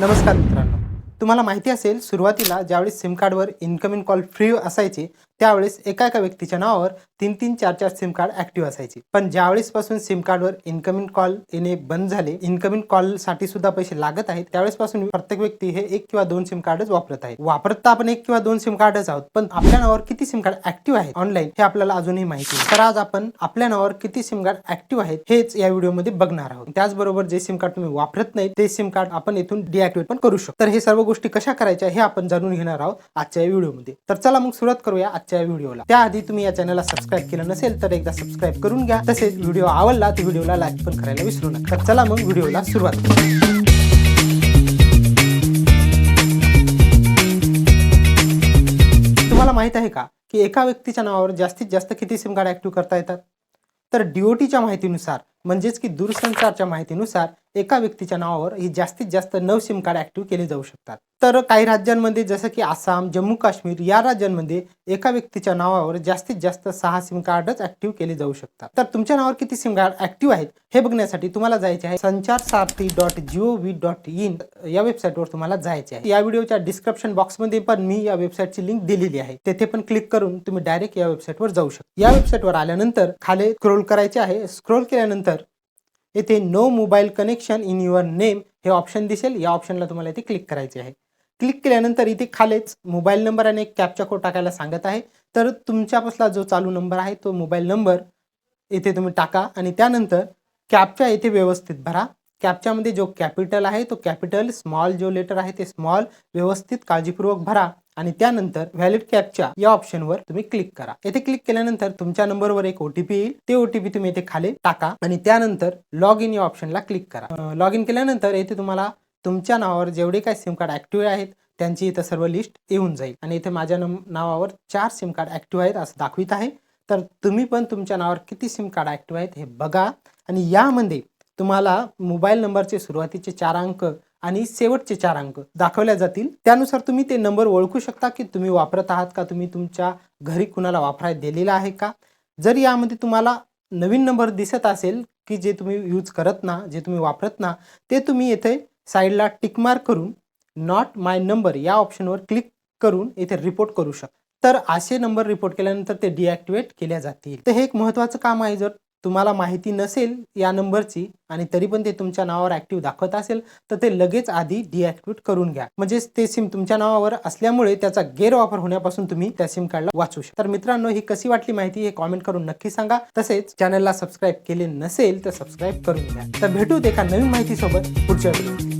नमस्कार मित्रांनो. तुम्हाला माहिती असेल सुरुवातीला ज्यावेळेस सिम कार्डवर इन्कमिंग कॉल फ्री असायचे त्यावेळेस एका एका व्यक्तीच्या नावावर तीन तीन चार चार सिम कार्ड ऍक्टिव्ह असायचे. पण ज्यावेळेस पासून सिम कार्डवर इन्कमिंग कॉल येणे बंद झाले इन्कमिंग कॉलसाठी सुद्धा पैसे लागत आहेत त्यावेळेस पासून प्रत्येक व्यक्ती हे एक किंवा दोन सिम कार्डच वापरत आहे. वापरत तर आपण एक किंवा दोन सिम कार्डच आहोत पण आपल्या नावावर किती सिम कार्ड ऍक्टिव्ह आहेत ऑनलाईन हे आपल्याला अजूनही माहिती नाही. तर आज आपण आपल्या नावावर किती सिम कार्ड ऍक्टिव्ह आहेत हेच या व्हिडिओमध्ये बघणार आहोत. त्याचबरोबर जे सिम कार्ड तुम्ही वापरत नाही ते सिम कार्ड आपण इथून डिॲक्टिवेट पण करू शकतो. तर हे सर्व गोष्टी कशा करायच्या हे आपण जाणून घेणार आहोत आजच्या या व्हिडिओमध्ये. तर चला मग सुरुवात करूया आजच्या व्हिडिओला. त्याआधी तुम्ही या चॅनलला सबस्क्राईब केलं नसेल तर एकदा सबस्क्राईब करून घ्या. तसेच व्हिडिओ आवडला तर व्हिडिओला लाईक पण करायला विसरू नका. तर चला मग व्हिडिओला सुरुवात करू तुम्हाला माहीत आहे का की एका व्यक्तीच्या नावावर जास्तीत जास्त किती सिम कार्ड ऍक्टिव्ह करता येतात? तर डीओटीच्या माहितीनुसार म्हणजेच की दूरसंचारच्या माहितीनुसार एका व्यक्तीच्या नावावर ही जास्तीत जास्त नऊ सिम कार्ड ऍक्टिव्ह केले जाऊ शकतात. तर काही राज्यांमध्ये जसं की आसाम जम्मू काश्मीर या राज्यांमध्ये एका व्यक्तीच्या नावावर जास्तीत जास्त सहा सिम कार्डच ऍक्टिव्ह केले जाऊ शकतात. तर तुमच्या नावावर किती सिम कार्ड ऍक्टिव्ह आहेत हे बघण्यासाठी तुम्हाला जायचे आहे Sanchar Sarathi dot G O V dot in या वेबसाईटवर तुम्हाला जायचे आहे. या व्हिडिओच्या डिस्क्रिप्शन बॉक्समध्ये पण मी या वेबसाईटची लिंक दिलेली आहे. तेथे पण क्लिक करून तुम्ही डायरेक्ट या वेबसाईटवर जाऊ शकता. या वेबसाईटवर आल्यानंतर खाली स्क्रोल करायचे आहे. स्क्रोल केल्यानंतर येथे no mobile connection in your name हे ऑप्शन दिसेल. या ऑप्शनला तुम्हाला इथे क्लिक करायचे आहे. क्लिक केल्यानंतर इथे खालीच मोबाईल नंबर आणि एक कॅपचा कोड टाकायला सांगत आहे. तर तुमच्यापासला जो चालू नंबर आहे तो मोबाईल नंबर इथे तुम्ही टाका आणि त्यानंतर कॅपच्या इथे व्यवस्थित भरा. कॅपच्यामध्ये जो कॅपिटल आहे तो कॅपिटल स्मॉल जो लेटर आहे ते स्मॉल व्यवस्थित काळजीपूर्वक भरा. आणि त्यानंतर व्हॅलिड कॅपच्या या ऑप्शनवर तुम्ही क्लिक करा. येथे क्लिक केल्यानंतर तुमच्या नंबरवर एक ओटीपी येईल. ते ओटीपी तुम्ही येथे खाली टाका आणि त्यानंतर लॉग इन या ऑप्शनला क्लिक करा. लॉग इन केल्यानंतर येथे तुम्हाला तुमच्या नावावर जेवढे काय सिम कार्ड ऍक्टिव्ह आहेत त्यांची इथं सर्व लिस्ट येऊन जाईल. आणि इथे माझ्या नम- नावावर चार सिम कार्ड ऍक्टिव्ह आहेत असं दाखवित आहे. तर तुम्ही पण तुमच्या नावावर किती सिम कार्ड ऍक्टिव्ह आहेत हे बघा. आणि यामध्ये तुम्हाला मोबाईल नंबरचे सुरुवातीचे चार अंक आणि शेवटचे चार अंक दाखवल्या जातील. त्यानुसार तुम्ही ते नंबर ओळखू शकता की तुम्ही वापरत आहात का? तुम्ही तुमच्या घरी कुणाला वापरायला दिलेला आहे का? जर यामध्ये तुम्हाला नवीन नंबर दिसत असेल की जे तुम्ही यूज करत ना जे तुम्ही वापरत ना ते तुम्ही येथे साईडला टिकमार्क करून नॉट माय नंबर या ऑप्शनवर क्लिक करून इथे रिपोर्ट करू शकता. तर असे नंबर रिपोर्ट केल्यानंतर ते डिॲक्टिवेट केल्या जातील. तर हे एक महत्त्वाचं काम आहे जर तुम्हाला माहिती नसेल या नंबरची आणि तरी पण ते तुमच्या नावावर ऍक्टिव्ह दाखवत असेल तर ते लगेच आधी डिॲक्टिवेट करून घ्या. म्हणजेच ते सिम तुमच्या नावावर असल्यामुळे त्याचा गैरवापर होण्यापासून तुम्ही त्या सिम कार्डला वाचू शकता. तर मित्रांनो ही कशी वाटली माहिती हे कॉमेंट करून नक्की सांगा. तसेच चॅनलला सबस्क्राईब केले नसेल तर सबस्क्राईब करून घ्या. तर भेटू एका नवीन माहितीसोबत पुढच्या वेळी